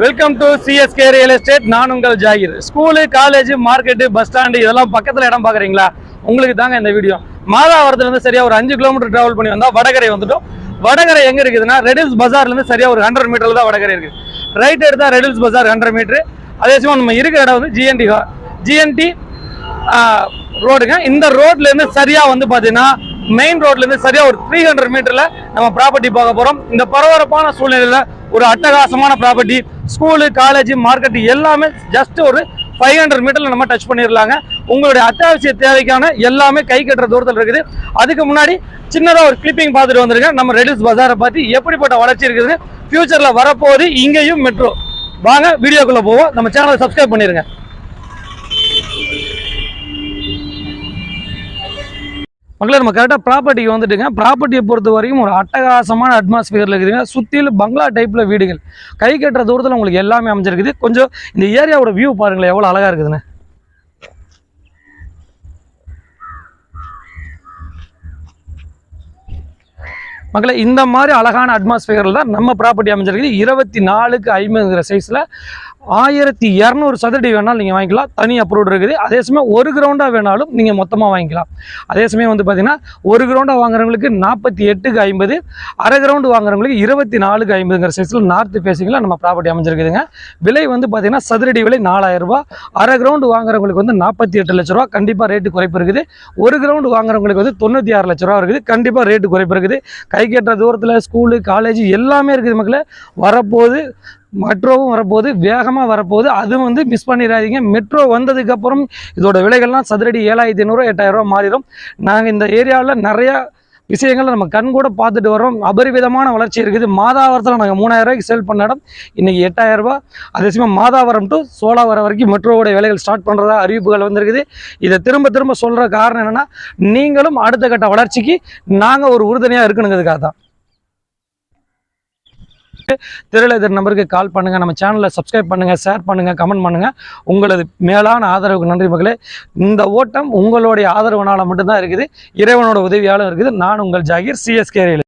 Welcome to CSK real estate நான் உங்கள் Zakir. School college market bus stand இதெல்லாம் பக்கத்தில் இடம் பார்க்குறீங்களா? உங்களுக்கு தாங்க இந்த வீடியோ மாதாவரத்துலேருந்து சரியாக ஒரு அஞ்சு கிலோமீட்டர் ட்ராவல் பண்ணி வந்தால் வடகரை வந்துட்டோம். வடகரை எங்கே இருக்குதுன்னா ரெடில்ஸ் பஜார்லேருந்து சரியாக ஒரு ஹண்ட்ரட் மீட்டரில் தான் வடகரை இருக்குது ரைட் எடுத்தால் ரெடில்ஸ் பஜார் ஹண்ட்ரட் மீட்ரு அதே சமயம் நம்ம இருக்கிற இடம் வந்து ஜிஎன்டி ஜிஎன்டி ரோடுங்க இந்த ரோட்லேருந்து சரியாக வந்து பார்த்தீங்கன்னா மெயின் ரோட்ல இருந்து சரியா ஒரு த்ரீ ஹண்ட்ரட் மீட்டர்ல நம்ம ப்ராப்பர்ட்டி பார்க்க போறோம். இந்த பரபரப்பான சூழ்நிலையில ஒரு அட்டகாசமான ப்ராப்பர்ட்டி ஸ்கூலு காலேஜ் மார்க்கெட் எல்லாமே ஜஸ்ட் ஒரு ஃபைவ் ஹண்ட்ரட் மீட்டர்ல நம்ம டச் பண்ணிடலாங்க உங்களுடைய அத்தியாவசிய தேவைக்கான எல்லாமே கை கட்டுற தூரத்தில் இருக்குது. அதுக்கு முன்னாடி சின்னதாக ஒரு கிளிப்பிங் பார்த்துட்டு வந்திருக்கேன். நம்ம ரெடிஸ் பஜாரை பார்த்து எப்படிப்பட்ட வளர்ச்சி இருக்குதுன்னு ஃபியூச்சரில் வரப்போகுது இங்கேயும் மெட்ரோ வாங்க வீடியோக்குள்ளே போவோம். நம்ம சேனலை சப்ஸ்கிரைப் பண்ணிருங்க. மக்களே நம்ம கரெக்டாக ப்ராப்பர்ட்டிக்கு வந்துட்டுங்க. ப்ராப்பர்ட்டியை பொறுத்த வரைக்கும் ஒரு அட்டகாசமான அட்மாஸ்பியரில் இருக்குதுங்க. சுற்றிலும் பங்களா டைப்பில் வீடுகள். கை கட்டுற தூரத்தில் உங்களுக்கு எல்லாமே அமைஞ்சிருக்குது. கொஞ்சம் இந்த ஏரியாவோட வியூ பாருங்களேன் எவ்வளோ அழகாக இருக்குதுன்னு. மக்களை இந்த மாதிரி அழகான அட்மாஸ்பியரில் தான் நம்ம ப்ராப்பர்ட்டி அமைஞ்சிருக்குது. இருபத்தி நாலுக்கு ஐம்பதுங்கிற சைஸில் ஆயிரத்தி இரநூறு சதுரடி வேணாலும் நீங்கள் வாங்கிக்கலாம். தனி அப்ரூவ்ட் இருக்குது. அதே சமயம் ஒரு கிரவுண்டாக வேணாலும் நீங்கள் மொத்தமாக வாங்கிக்கலாம். அதே சமயம் வந்து பார்த்திங்கன்னா ஒரு கிரவுண்டாக வாங்குறவங்களுக்கு நாற்பத்தி எட்டுக்கு ஐம்பது அரை கிரவுண்டு வாங்குறவங்களுக்கு இருபத்தி நாலுக்கு ஐம்பதுங்கிற சைஸில் நார்த் ஃபேஸிங்கில் நம்ம ப்ராப்பர்ட்டி அமைஞ்சிருக்குதுங்க. விலை வந்து பார்த்தீங்கன்னா சதுரடி விலை நாலாயிரம் அரை கிரவுண்டு வாங்குறவங்களுக்கு வந்து நாற்பத்தி எட்டு லட்ச ரூபா கண்டிப்பாக ரேட்டு குறைப்பு இருக்குது. ஒரு கிரவுண்டு வாங்குறவங்களுக்கு வந்து தொண்ணூற்றி ஆறு லட்ச ரூபா இருக்குது. கண்டிப்பாக ரேட்டு குறைப்பு இருக்குது. கை கேட்டுற தூரத்தில் ஸ்கூலு காலேஜ் எல்லாமே இருக்குது மக்களே. வரப்போது மெட்ரோவும் வரப்போகுது வேகமாக வரப்போகுது. அதுவும் வந்து மிஸ் பண்ணிடாதீங்க. மெட்ரோ வந்ததுக்கப்புறம் இதோட விலைகள்லாம் சதுரடி ஏழாயிரத்தி ஐநூறு எட்டாயிரரூவா மாறிடும். நாங்கள் இந்த ஏரியாவில் நிறையா விஷயங்களை நம்ம கண் கூட பார்த்துட்டு வரோம் அபரிவிதமான வளர்ச்சி இருக்குது. மாதாவரத்தில் நாங்கள் மூணாயிரம் ரூபாய்க்கு சேல் பண்ண இடம். இன்றைக்கி எட்டாயிரம் அதே சமயம் மாதாவரம் டு சோலாவரம் வரைக்கும் மெட்ரோவோட வேலைகள் ஸ்டார்ட் பண்ணுறதா அறிவிப்புகள் வந்திருக்குது. இதை திரும்ப திரும்ப சொல்கிற காரணம் என்னென்னா நீங்களும் அடுத்த கட்ட வளர்ச்சிக்கு நாங்கள் ஒரு உறுதுணையாக இருக்கணுங்கிறதுக்காக தான் திரளதர் நம்பருக்கு கால் பண்ணுங்கள் நம்ம சேனலை சப்ஸ்கிரைப் பண்ணுங்கள் ஷேர் பண்ணுங்கள் கமெண்ட் பண்ணுங்கள் உங்களது மேலான ஆதரவுக்கு நன்றி மகளே. இந்த ஓட்டம் உங்களுடைய ஆதரவுனால மட்டும்தான் இருக்குது இறைவனோட உதவியாலும் இருக்குது. நான் உங்கள் ஜாகிர் சிஎஸ்கேரியில்